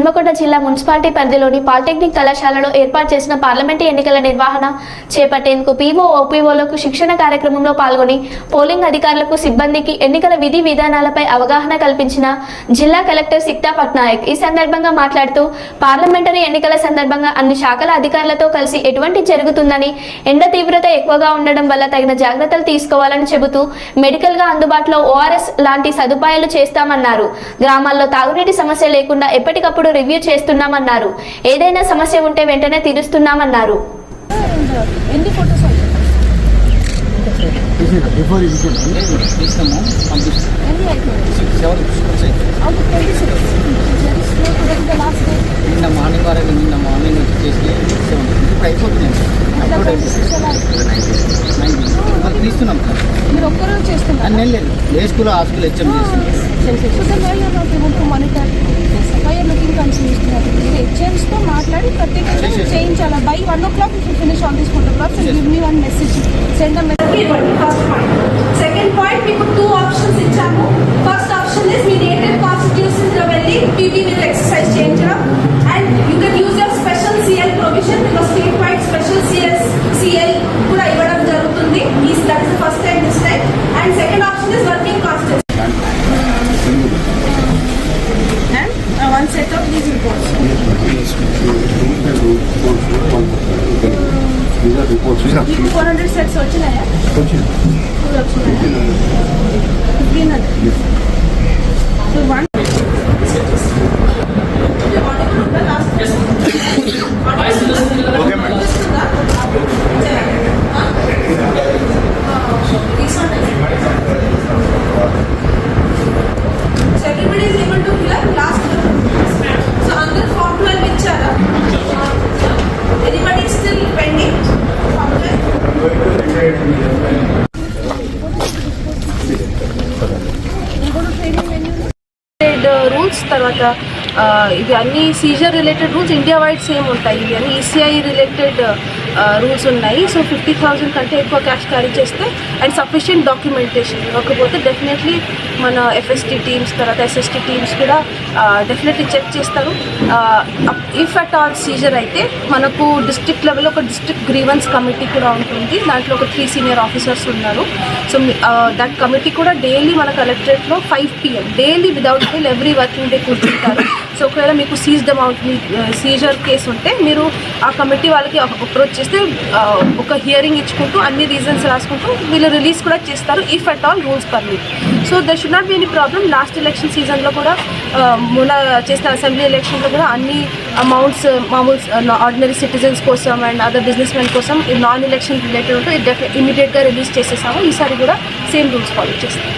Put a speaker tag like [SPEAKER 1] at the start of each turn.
[SPEAKER 1] హన్మకొండ జిల్లా మున్సిపాలిటీ పరిధిలోని పాలిటెక్నిక్ కళాశాలలో ఏర్పాటు చేసిన పార్లమెంటు ఎన్నికల నిర్వహణ చేపట్టేందుకు పీఓ ఓపీఓలకు శిక్షణ కార్యక్రమంలో పాల్గొని పోలింగ్ అధికారులకు సిబ్బందికి ఎన్నికల విధి విధానాలపై అవగాహన కల్పించిన జిల్లా కలెక్టర్ సిక్తా పట్నాయక్. ఈ సందర్భంగా మాట్లాడుతూ పార్లమెంటరీ ఎన్నికల సందర్భంగా అన్ని శాఖల అధికారులతో కలిసి ఎటువంటి జరుగుతుందని ఎండ తీవ్రత ఎక్కువగా ఉండడం వల్ల తగిన జాగ్రత్తలు తీసుకోవాలని చెబుతూ మెడికల్గా అందుబాటులో ఓఆర్ఎస్ లాంటి సదుపాయాలు చేస్తామన్నారు. గ్రామాల్లో తాగునీటి సమస్య లేకుండా ఎప్పటికప్పుడు రివ్యూ చేస్తున్నామన్నారు. ఏదైనా సమస్య ఉంటే వెంటనే తీరుస్తున్నామన్నారు.
[SPEAKER 2] నిన్న మార్నింగ్ వరకు నిన్న మార్నింగ్ వచ్చి చేసి సెవెన్ ఇప్పుడు తీస్తున్నాం
[SPEAKER 3] మీరు ఒక్కరోజు చేస్తున్నారు
[SPEAKER 2] లేదు ఏ స్కూల్ ఆ school HM
[SPEAKER 3] one o'clock you finish on these photographs and give me one message send a message
[SPEAKER 4] first point second point మీకు టూ ఆప్షన్స్ ఇచ్చాము first
[SPEAKER 3] set up these reports? Yes, doing
[SPEAKER 4] the reports These are reports. These are you 400 sets search है? Search है. 1500. 1500. Yes.
[SPEAKER 3] Rules తర్వాత ఆ, ఇవి అన్ని seizure related rules India wide same ఉంటాయి. ఇవి అన్ని ఈసీఐ రిలేటెడ్ రూల్స్ ఉన్నాయి. సో ఫిఫ్టీ థౌసండ్ కంటే ఎక్కువ క్యాష్ క్యారీ చేస్తే అండ్ సఫిషియంట్ డాక్యుమెంటేషన్ ఇవ్వకపోతే డెఫినెట్లీ మన ఎఫ్ఎస్టీ టీమ్స్ తర్వాత ఎస్ఎస్టీ టీమ్స్ కూడా డెఫినెట్లీ చెక్ చేస్తారు. ఇఫ్ అట్ ఆల్ సీజర్ అయితే మనకు డిస్ట్రిక్ట్ లెవెల్లో ఒక డిస్ట్రిక్ట్ గ్రీవెన్స్ కమిటీ కూడా ఉంటుంది. దాంట్లో ఒక త్రీ సీనియర్ ఆఫీసర్స్ ఉన్నారు. సో దట్ కమిటీ కూడా డైలీ మన కలెక్టరేట్లో five PM daily without fail every working day కూర్చుంటారు. సో ఒకవేళ మీకు సీజ్డ్ అమౌంట్ సీజర్ కేసు ఉంటే మీరు ఆ కమిటీ వాళ్ళకి అప్రోచ్ చేస్తే ఒక హియరింగ్ ఇచ్చుకుంటూ అన్ని రీజన్స్ రాసుకుంటూ వీళ్ళు రిలీజ్ కూడా చేస్తారు if at all rules permit so there should not be any problem last election సీజన్లో కూడా ఆ, మొన్న చేసిన అసెంబ్లీ ఎలక్షన్లో కూడా అన్ని అమౌంట్స్ మామూలు ఆర్డినరీ సిటిజన్స్ కోసం అండ్ అదర్ బిజినెస్ మెన్ కోసం నాన్ ఎలక్షన్ రిలేటెడ్ ఉంటే ఇమీడియట్గా రిలీజ్ చేసేసాము. ఈసారి కూడా సేమ్ రూల్స్ ఫాలో చేస్తాం.